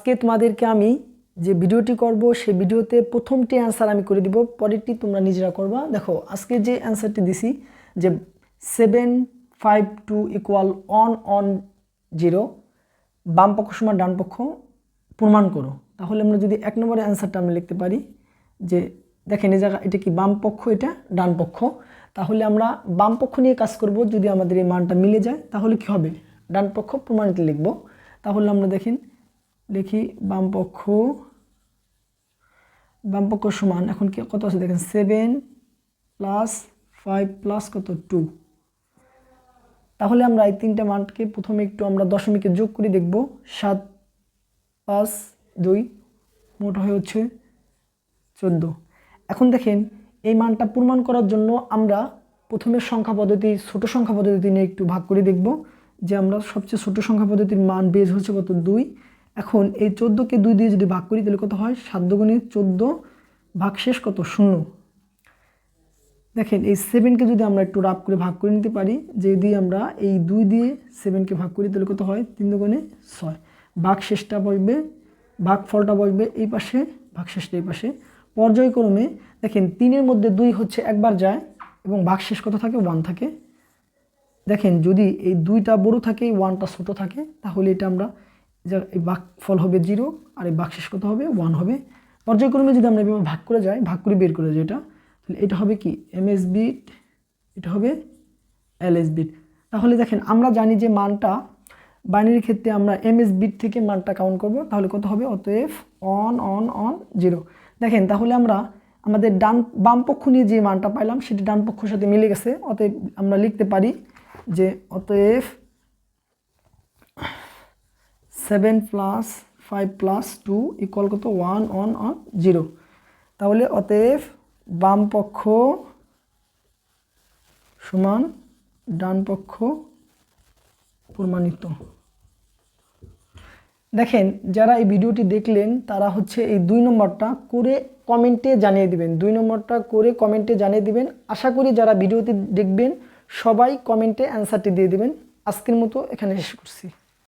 আজকে তোমাদেরকে আমি যে ভিডিওটি করব, সেই ভিডিওতে প্রথমটি অ্যান্সার আমি করে দিব। পরেরটি তোমরা নিজেরা করবা। দেখো, আজকে যে অ্যান্সারটি দিছি, যে seven five two equal one one zero বাম পক্ষ সমান ডান পক্ষ, প্রমাণ করো। তাহলে আমরা যদি এক নম্বরের অ্যান্সারটা আমরা লিখতে পারি, যে দেখেন, এই জায়গা, এটা কি বাম পক্ষ, এটা ডান পক্ষ। তাহলে আমরা বাম পক্ষ নিয়ে কাজ করব, যদি আমাদের এই মানটা মিলে যায়, তাহলে কি হবে? ডান পক্ষ প্রমাণিত লিখব। তাহলে আমরা দেখেন লিখি বামপক্ষ বামপক্ষ সমান, এখন কি কত আছে দেখেন সেভেন প্লাস ফাইভ প্লাস কত টু তাহলে আমরা এই তিনটা মানকে প্রথমে একটু আমরা দশমিকে যোগ করে দেখব, সাত পাঁচ দুই, মোট হয়ে হচ্ছে চোদ্দ। এখন দেখেন, এই মানটা প্রমাণ করার জন্য আমরা প্রথমে সংখ্যা পদ্ধতি, ছোট সংখ্যা পদ্ধতি নিয়ে একটু ভাগ করে দেখব, যে আমরা সবচেয়ে ছোট সংখ্যা পদ্ধতির মান বেজ হচ্ছে কত, দুই। এখন এই চোদ্দোকে দুই দিয়ে যদি ভাগ করি, তাহলে কত হয়? সাত দুগুণে চোদ্দ ভাগ শেষ কত? শূন্য। দেখেন, এই সেভেনকে যদি আমরা একটু রাফ করে ভাগ করে নিতে পারি, যদি আমরা এই দুই দিয়ে সেভেনকে ভাগ করি, তাহলে কত হয়? তিন দুগুণে ছয়। ভাগ শেষটা বসবে, ভাগ ফলটা বসবে এই পাশে, ভাগ শেষটা এই পাশে। পর্যায়ক্রমে, দেখেন, তিনের মধ্যে দুই হচ্ছে একবার যায়, এবং ভাগ শেষ কত থাকে? ওয়ান থাকে। দেখেন, যদি এই দুইটা বড় থাকে ওয়ানটা ছোট থাকে, তাহলে এটা আমরা যা- এই ভাগ ফল হবে জিরো আর এই ভাগ শেষ কত হবে ওয়ান হবে। পর্যায়ক্রমে যদি আমরা এভাবে ভাগ করে যাই, ভাগ করে বের করে যাই এটা, তাহলে এটা হবে কি? এম এস বিট এটা হবে এল এস বিট তাহলে দেখেন, আমরা জানি যে মানটা বাইনারির ক্ষেত্রে আমরা এম এস বিট থেকে মানটা কাউন্ট করব, তাহলে কত হবে? অতএব অন অন অন জিরো দেখেন, তাহলে আমরা আমাদের ডান, বাম পক্ষ নিয়ে যে মানটা পাইলাম, সেটি ডান পক্ষের সাথে মিলে গেছে। অতএব আমরা লিখতে পারি যে অতএব seven plus five plus two equal কত? ওয়ান অন অন জিরো তাহলে অতএব বাম পক্ষ সমান ডান পক্ষ প্রমাণিত। দেখেন, যারা এই ভিডিওটি দেখলেন, তারা হচ্ছে এই দুই নম্বরটা করে কমেন্টে জানিয়ে দিবেন। দুই নম্বরটা করে কমেন্টে জানিয়ে দিবেন। আশা করি যারা ভিডিওটি দেখবেন, সবাই কমেন্টে অ্যান্সারটি দিয়ে দিবেন। আজকের মতো এখানে শেষ করছি।